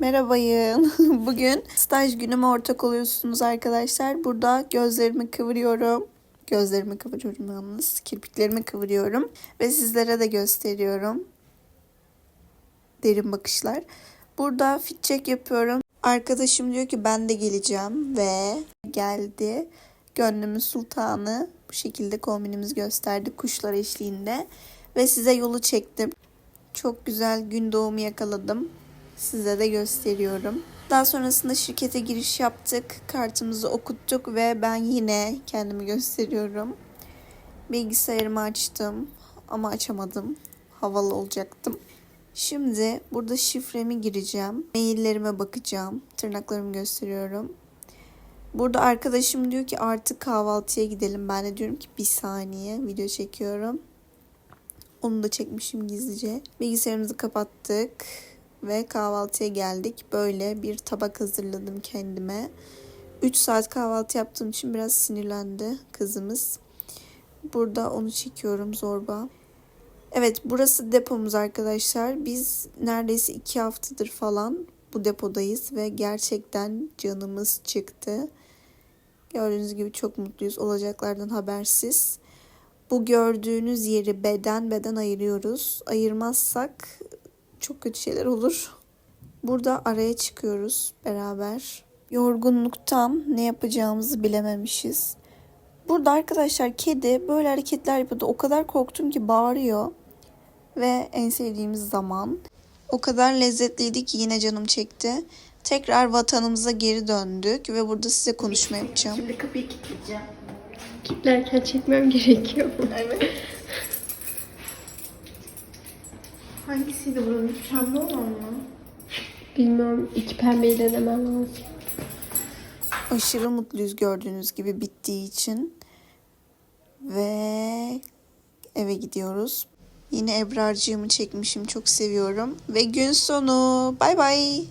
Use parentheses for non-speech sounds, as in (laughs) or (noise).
Merhabayın. (laughs) Bugün staj günüme ortak oluyorsunuz arkadaşlar. Burada gözlerimi kıvırıyorum. Gözlerimi kıvırıyorum yalnız. Kirpiklerimi kıvırıyorum. Ve sizlere de gösteriyorum. Derin bakışlar. Burada fit check yapıyorum. Arkadaşım diyor ki ben de geleceğim ve geldi. Gönlümün sultanı bu şekilde kombinimizi gösterdi kuşlar eşliğinde ve size yolu çektim. Çok güzel gün doğumu yakaladım. Size de gösteriyorum. Daha sonrasında şirkete giriş yaptık. Kartımızı okuttuk ve ben yine kendimi gösteriyorum. Bilgisayarımı açtım ama açamadım. Havalı olacaktım. Şimdi burada şifremi gireceğim. Maillerime bakacağım. Tırnaklarımı gösteriyorum. Burada arkadaşım diyor ki artık kahvaltıya gidelim. Ben de diyorum ki bir saniye video çekiyorum. Onu da çekmişim gizlice. Bilgisayarımızı kapattık ve kahvaltıya geldik. Böyle bir tabak hazırladım kendime. 3 saat kahvaltı yaptığım için biraz sinirlendi kızımız. Burada onu çekiyorum zorba. Evet burası depomuz arkadaşlar. Biz neredeyse 2 haftadır falan bu depodayız ve gerçekten canımız çıktı. Gördüğünüz gibi çok mutluyuz. Olacaklardan habersiz. Bu gördüğünüz yeri beden beden ayırıyoruz. Ayırmazsak çok kötü şeyler olur. Burada araya çıkıyoruz beraber. Yorgunluktan ne yapacağımızı bilememişiz. Burada arkadaşlar kedi böyle hareketler yapıyordu. O kadar korktum ki bağırıyor. Ve en sevdiğimiz zaman. O kadar lezzetliydi ki yine canım çekti. Tekrar vatanımıza geri döndük ve burada size konuşma yapacağım. Şimdi kapıyı kilitleyeceğim. Kitlerken çekmem gerekiyor. Evet. Hangisiydi buranın? Pembe olan mı? Bilmiyorum. iki pembeyi denemem lazım. Aşırı mutluyuz gördüğünüz gibi bittiği için. Ve eve gidiyoruz. Yine Ebrar'cığımı çekmişim çok seviyorum. Ve gün sonu. Bay bay.